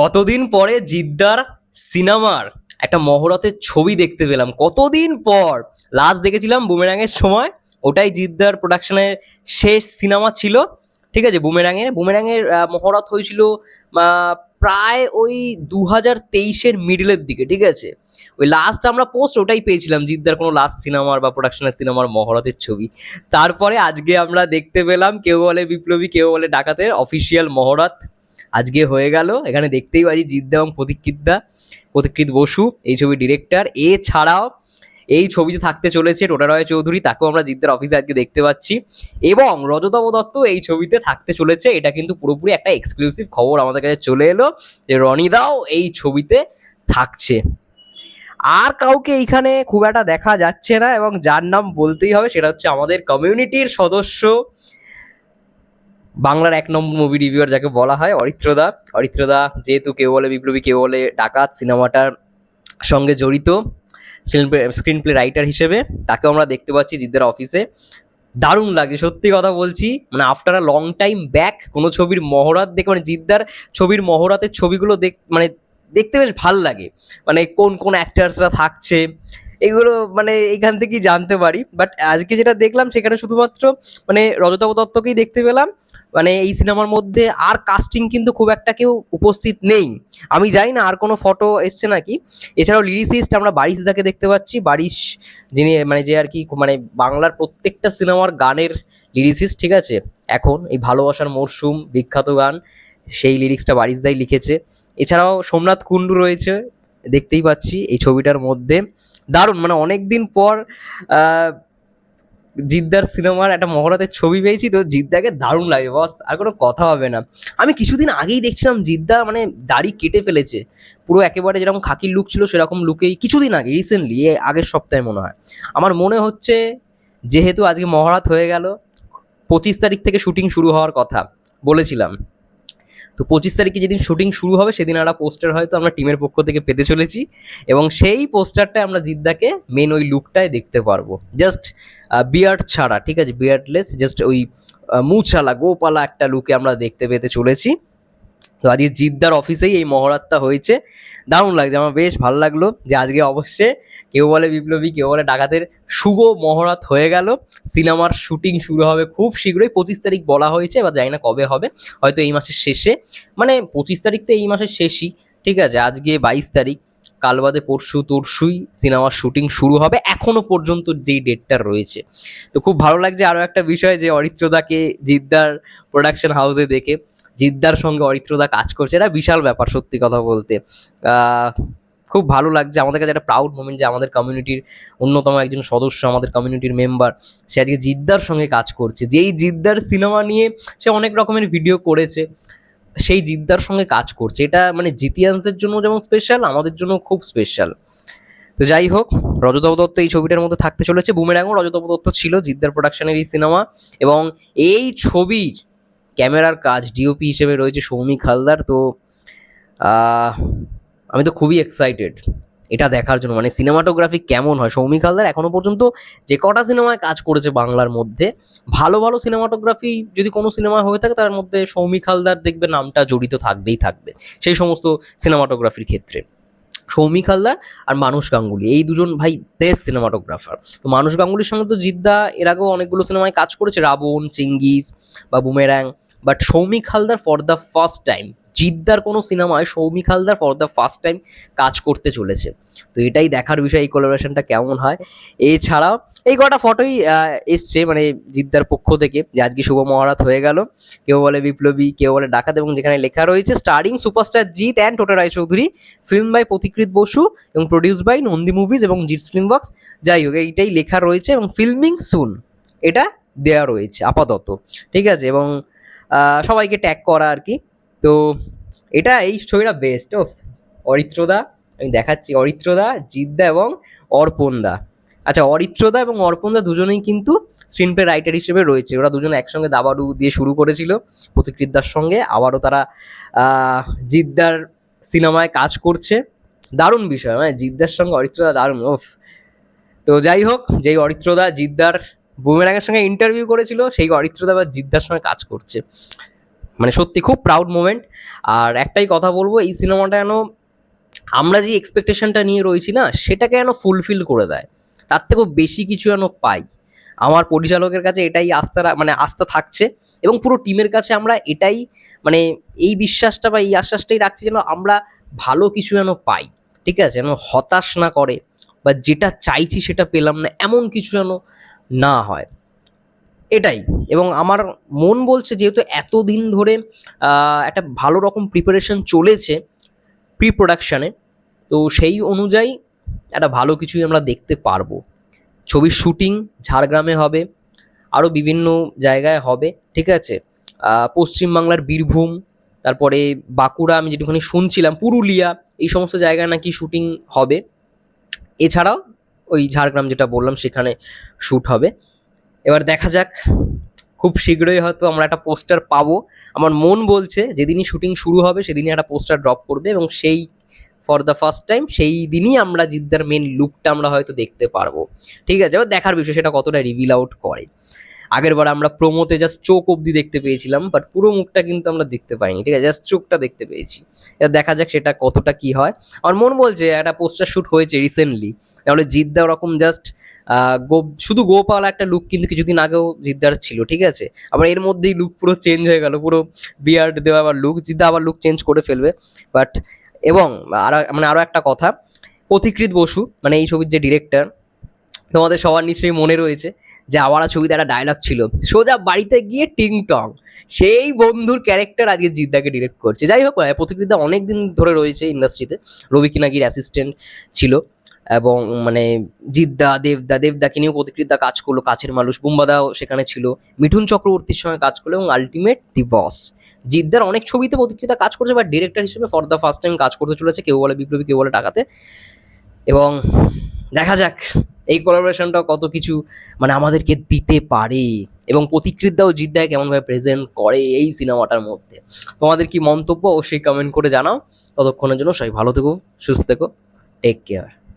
কতদিন পরে জিদ্দার সিনেমার একটা মহরতের ছবি দেখতে পেলাম। কতদিন পর? লাস্ট দেখেছিলাম বুমেরাঙের সময়। ওটাই জিদ্দার প্রোডাকশনের শেষ সিনেমা ছিল। ঠিক আছে? বুমেরাঙের বুমেরাঙের মহরত হয়েছিল প্রায় ওই দু হাজার তেইশের মিডলের দিকে। ঠিক আছে? ওই লাস্ট আমরা পোস্ট ওটাই পেয়েছিলাম জিদ্দার কোনো লাস্ট সিনেমার বা প্রোডাকশনের সিনেমার মহরতের ছবি। তারপরে আজকে আমরা দেখতে পেলাম, কেউ বলে বিপ্লবী, কেউ বলে ডাকাতের অফিসিয়াল মহরত। আজকে হয়ে গেল। এখানে দেখতেই পাচ্ছি জিদ্দা এবং প্রতীক্ষিতদা প্রতীক্ষিত বসু, এই ছবি ডিরেক্টর এছাড়াও এই ছবিতে থাকতে চলেছে টোটা রয় চৌধুরী, তাকেও আমরা জিদ্দার অফিসে আজকে দেখতে পাচ্ছি। এবং রজতব দত্ত এই ছবিতে থাকতে চলেছে। এটা কিন্তু পুরোপুরি একটা এক্সক্লুসিভ খবর আমাদের কাছে চলে এলো যে রনিদাও এই ছবিতে থাকছে। আর কাউকে এইখানে খুব একটা দেখা যাচ্ছে না এবং যার নাম বলতেই হবে সেটা হচ্ছে আমাদের কমিউনিটির সদস্য বাংলার এক নম্বর মুভি রিভিউয়ার যাকে বলা হয়, অরিত্রদা। অরিত্রদা যেহেতু কেউ বলে বিপ্লবী, কেউ বলে ডাকাত, সিনেমাটার সঙ্গে জড়িত screen play screen play writer হিসেবে। তাকেও আমরা দেখতে পাচ্ছি জিদ্দার অফিসে দারুণ লাগে সত্যি কথা বলছি। মানে after a long time back কোনো ছবির মহরাত দেখে মানে জিদ্দার ছবির মহরাতের ছবিগুলো দেখ মানে দেখতে বেশ ভালো লাগে। মানে কোন কোন অ্যাক্টার্সরা থাকছে এগুলো মানে এইখান থেকেই জানতে পারি। বাট আজকে যেটা দেখলাম, সেখানে শুধুমাত্র মানে রজতাব দত্তকেই দেখতে পেলাম। মানে এই সিনেমার মধ্যে আর কাস্টিং কিন্তু খুব একটা কেউ উপস্থিত নেই। আমি জানি না, আর কোনো ফটো এসছে নাকি? এছাড়াও লিরিসিস্ট আমরা বারিশ দাকে দেখতে পাচ্ছি। বারিশ যিনি মানে যে আর কি মানে বাংলার প্রত্যেকটা সিনেমার গানের লিরিসিস্ট ঠিক আছে? এখন এই ভালোবাসার মরশুম বিখ্যাত গান, সেই লিরিক্সটা বারিশ দাই লিখেছে। এছাড়াও সোমনাথ কুণ্ডু রয়েছে। দেখতেই পাচ্ছি এই ছবিটার মধ্যে। দারুণ মানে অনেক দিন পর জিদ্দার সিনেমার একটা মহরাতের ছবি পেয়েছি, তো জিদ্দাকে দারুণ লাগে, বস, আর কোনো কথা হবে না। আমি কিছুদিন আগেই দেখছিলাম জিদ্দা মানে দাড়ি কেটে ফেলেছে। পুরো একেবারে যেরকম খাকির লুক ছিল, সেরকম লুকেই কিছুদিন আগে রিসেন্টলি আগের সপ্তাহে মনে হয়। আমার মনে হচ্ছে, যেহেতু আজকে মহরাত হয়ে গেল, পঁচিশ তারিখ থেকে শুটিং শুরু হওয়ার কথা বলেছিলাম। তো পঁচিশ তারিখে যেদিন শুটিং শুরু হবে, সেদিন একটা পোস্টার হয়তো আমরা টিমের পক্ষ থেকে পেতে চলেছি এবং সেই পোস্টারটায় আমরা জিদ্দাকে মেন ওই লুকটায় দেখতে পারব। জাস্ট বিয়ার্ড ছাড়া, ঠিক আছে? বিয়ার্ডলেস জাস্ট ওই মুছালা, গোপালা একটা লুকে আমরা দেখতে পেতে চলেছি। তো আজকে জিদ্দার অফিসেই এই মহরাতটা হয়েছে। দারুণ লাগছে, আমার বেশ ভালো লাগল যে আজকে অবশ্যই কেউ বলে বিপ্লবী, কেউ বলে ডাকাতের শুভ মহরাত হয়ে গেল। সিনেমার শুটিং শুরু হবে খুব শীঘ্রই, পঁচিশ তারিখ বলা হয়েছে, এবার জানি না কবে হবে, হয়তো এই মাসের শেষে। মানে পঁচিশ তারিখ তো এই মাসের শেষই, ঠিক আছে? আজকে বাইশ তারিখ কাল বাদে পরশু তরশুই সিনেমার শুটিং শুরু হবে, এখনও পর্যন্ত যেই ডেটটা রয়েছে। তো খুব ভালো লাগছে আরও একটা বিষয় যে অরিত্রদাকে জিদ্দার প্রোডাকশন হাউসে দেখে, জিদ্দার সঙ্গে অরিত্রদা কাজ করছে, এটা বিশাল ব্যাপার সত্যি কথা বলতে। খুব ভালো লাগছে, আমাদের কাছে একটা প্রাউড মোমেন্ট যে আমাদের কমিউনিটির অন্যতম একজন সদস্য, আমাদের কমিউনিটির মেম্বার সে আজকে জিদ্দার সঙ্গে কাজ করছে। যেই জিদ্দার সিনেমা নিয়ে সে অনেক রকমের ভিডিও করেছে সেই জিদ্দার সঙ্গে কাজ করছে। এটা মানে জিতিয়ান্সের জন্য যেমন স্পেশাল আমাদের জন্য খুব স্পেশাল তো যাই হোক রজতব দত্ত এই ছবিটার মধ্যে থাকতে চলেছে। বুমেরাঙ্গও রজতব দত্ত ছিল জিদ্দার প্রোডাকশনের এই সিনেমা এবং এই ছবির ক্যামেরার কাজ ডিওপি হিসেবে রয়েছে সৌমিক হালদার তো আমি তো খুবই এক্সাইটেড এটা দেখার জন্য। মানে সিনেমাটোগ্রাফি কেমন হয়? সৌমিক হালদার এখনও পর্যন্ত যে কটা সিনেমায় কাজ করেছে বাংলার মধ্যে, ভালো ভালো সিনেমাটোগ্রাফি যদি কোনো সিনেমা হয়ে থাকে, তার মধ্যে সৌমিক হালদার দেখবে নামটা জড়িত থাকবেই থাকবে, সেই সমস্ত সিনেমাটোগ্রাফির ক্ষেত্রে। সৌমিক হালদার আর মানুষ গাঙ্গুলি, এই দুজন ভাই বেস্ট সিনেমাটোগ্রাফার তো মানুষ গাঙ্গুলির সঙ্গে তো জিদ্দা, এর আগেও অনেকগুলো সিনেমায় কাজ করেছে, রাবণ চিঙ্গিস বা boomerang but Soumik Haldar for the first time জিদ্দার কোনো সিনেমায় Soumik Haldar for the first time কাজ করতে চলেছে। তো এটাই দেখার বিষয়, এই কোলাবোরেশনটা কেমন হয়। এছাড়াও এই কটা ফটোই এসছে মানে জিদ্দার পক্ষ থেকে যে আজকে শুভ মহারাত হয়ে গেল। কেউ বলে বিপ্লবী, কেউ বলে ডাকাত এবং যেখানে লেখা রয়েছে steering superstar Jeet and Tota Roychowdhury film by Pathikrit Basu এবং প্রডিউস বাই নন্দী মুভিজ এবং জিটস ফিল্ম বক্স যাই হোক, এইটাই লেখা রয়েছে এবং ফিল্মিং সুন এটা দেওয়া রয়েছে, আপাতত। ঠিক আছে? এবং সবাইকে ট্যাগ করা আর কি। তো এটা এই ছবিটা বেস্ট ও অরিত্রদা, আমি দেখাচ্ছি অরিত্রদা, জিদ্দা এবং অর্পণদা। আচ্ছা অরিত্রদা এবং অর্পণদা দুজনেই কিন্তু স্ক্রিন প্লে রাইটার হিসেবে রয়েছে। ওরা দুজন একসঙ্গে দাবাড়ু দিয়ে শুরু করেছিল প্রতিকৃতদার সঙ্গে। আবারও তারা জিদ্দার সিনেমায় কাজ করছে। দারুণ বিষয় মানে জিদ্দার সঙ্গে অরিত্রদা দারুণ, ওফ। তো যাই হোক, যেই অরিত্রদা জিদ্দার বুমেরাঙের সঙ্গে ইন্টারভিউ করেছিল, সেই অরিত্রদা বা জিদ্দার সঙ্গে কাজ করছে। মানে সত্যি খুব প্রাউড মোমেন্ট আর একটাই কথা বলব, এই সিনেমাটা যেন আমরা যে এক্সপেকটেশনটা নিয়ে রয়েছি না, সেটাকে যেন ফুলফিল করে দেয়। তার থেকেও বেশি কিছু যেন পাই। আমার পরিচালকের কাছে এটাই আস্থা মানে আস্থা থাকছে এবং পুরো টিমের কাছে আমরা এটাই মানে এই বিশ্বাসটা বা এই আশ্বাসটাই রাখছি যেন আমরা ভালো কিছু যেন পাই। ঠিক আছে? যেন হতাশ না করে বা যেটা চাইছি সেটা পেলাম না, এমন কিছু যেন না হয়। এটাই। এবং আমার মন বলছে যেহেতু এতদিন ধরে একটা ভালো রকম প্রিপারেশন চলেছে প্রি প্রোডাকশানে তো সেই অনুযায়ী একটা ভালো কিছুই আমরা দেখতে পারব। ছবির শুটিং ঝাড়গ্রামে হবে আরও বিভিন্ন জায়গায় হবে, ঠিক আছে? পশ্চিমবাংলার বীরভূম, তারপরে বাঁকুড়া আমি যেটুখানি শুনছিলাম, পুরুলিয়া, এই সমস্ত জায়গায় নাকি শুটিং হবে। এছাড়াও ওই ঝাড়গ্রাম যেটা বললাম, সেখানে শ্যুট হবে। এবার দেখা যাক, খুব শীঘ্রই হয়তো আমরা একটা পোস্টার পাবো। আমার মন বলছে যেদিনই শুটিং শুরু হবে সেদিনই একটা পোস্টার ড্রপ করবে এবং সেই ফর দ্য ফার্স্ট টাইম সেই দিনই আমরা জিদ্দার মেন লুকটা আমরা হয়তো দেখতে পারব। ঠিক আছে, এবার দেখার বিষয় সেটা কতটা রিভিল আউট করে। আগের বার আমরা প্রোমোতে জাস্ট চোখ অবধি দেখতে পেয়েছিলাম বাট পুরো মুখটা কিন্তু আমরা দেখতে পাইনি, ঠিক আছে? জাস্ট চোখটা দেখতে পেয়েছি। এবার দেখা যাক সেটা কতটা কি হয়। আমার মন বলছে, একটা পোস্টার শ্যুট হয়েছে রিসেন্টলি তাহলে জিদ্দা ওরকম জাস্ট গো শুধু গোপাল একটা লুক কিন্তু কিছুদিন আগেও জিদ্দার ছিল, ঠিক আছে? আবার এর মধ্যেই লুক পুরো চেঞ্জ হয়ে গেল, পুরো বিয়ার্ড দেওয়া আবার লুক জিদ্দা আবার লুক চেঞ্জ করে ফেলবে। বাট এবং আর মানে আরও একটা কথা পথিকৃত বসু মানে এই ছবির যে ডিরেক্টর তোমাদের সবার নিশ্চয়ই মনে রয়েছে। যে আওয়ারা ছবিতে একটা ডায়লগ ছিল। সোজা বাড়িতে গিয়ে টিং টং। সেই বন্ধুর ক্যারেক্টার আজকে জিদ্দাকে ডিরেক্ট করছে। যাই হোক পথিকৃতদা অনেক দিন ধরে রয়েছে ইন্ডাস্ট্রিতে রবি কিনাগির অ্যাসিস্ট্যান্ট ছিল এবং মানে জিদ্দা, দেবদা, দেবদাকে নিয়েও প্রতিকৃতদা কাজ করল। কাছের মানুষ বুম্বাদাও সেখানে ছিল। মিঠুন চক্রবর্তীর সঙ্গে কাজ করল এবং আলটিমেট দি বস জিদ্দার অনেক ছবিতে প্রতিকৃতা কাজ করছে বা ডিরেক্টর হিসেবে ফর দ্য ফার্স্ট টাইম কাজ করতে চলেছে। কেউ বলে বিপ্লবী, কেউ বলে টাকাতে। এবং দেখা যাক। এই কোলাবোরেশনটা কত কিছু মানে আমাদেরকে দিতে পারে এবং প্রতিকৃতদাও জিদ্দায় কেমনভাবে প্রেজেন্ট করে এই সিনেমাটার মধ্যে। তোমাদের কি মন্তব্য অবশ্যই কমেন্ট করে জানাও। ততক্ষণের জন্য সবাই ভালো থেকো, সুস্থ থেকো টেক কেয়ার